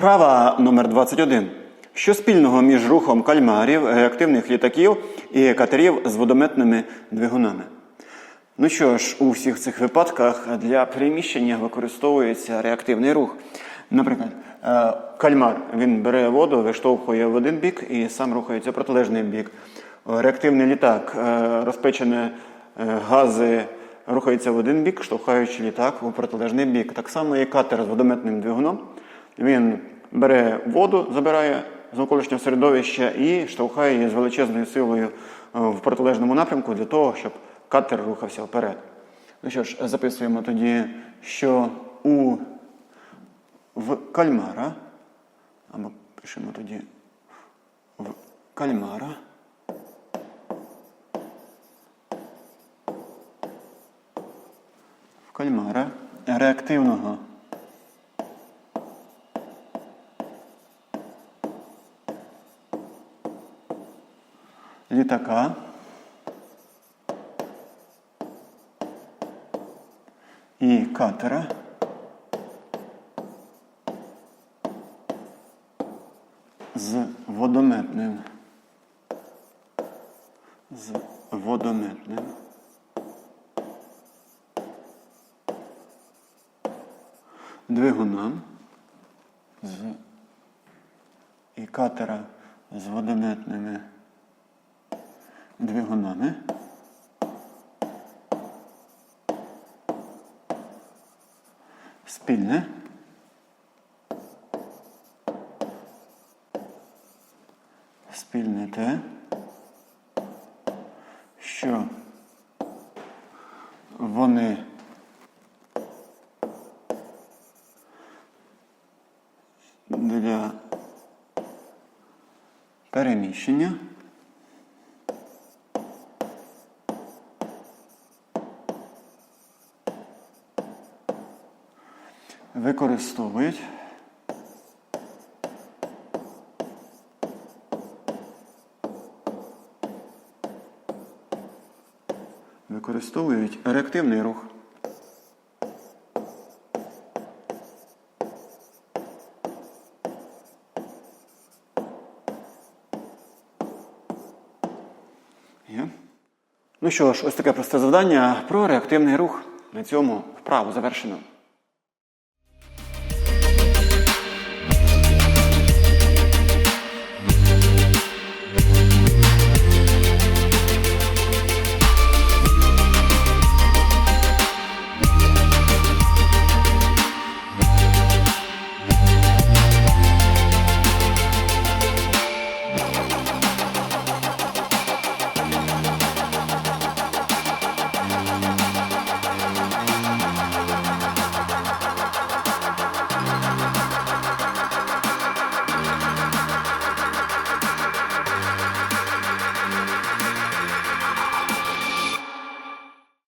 Вправа номер 21. Що спільного між рухом кальмарів, реактивних літаків і катерів з водометними двигунами? Ну що ж, у всіх цих випадках для переміщення використовується реактивний рух. Наприклад, е, кальмар він бере воду, виштовхує в один бік і сам рухається в протилежний бік. Реактивний літак е, розпечене е, гази рухається в один бік, штовхаючи літак у протилежний бік. Так само і катер з водометним двигуном. Він бере воду, забирає з навколишнього середовища і штовхає її з величезною силою е, в протилежному напрямку для того, щоб катер рухався вперед. Ну що ж, записуємо тоді, що у в кальмара, або пишемо тоді в кальмара. В кальмара реактивного літака. І катера. З водометним. З водометним. Двигуном. З. І катера з водометними двигунами. Спільне. Спільне те, що вони для переміщення використовують використовують реактивний рух. Є? Ну що ж, ось таке просте завдання про реактивний рух. На цьому вправу завершено.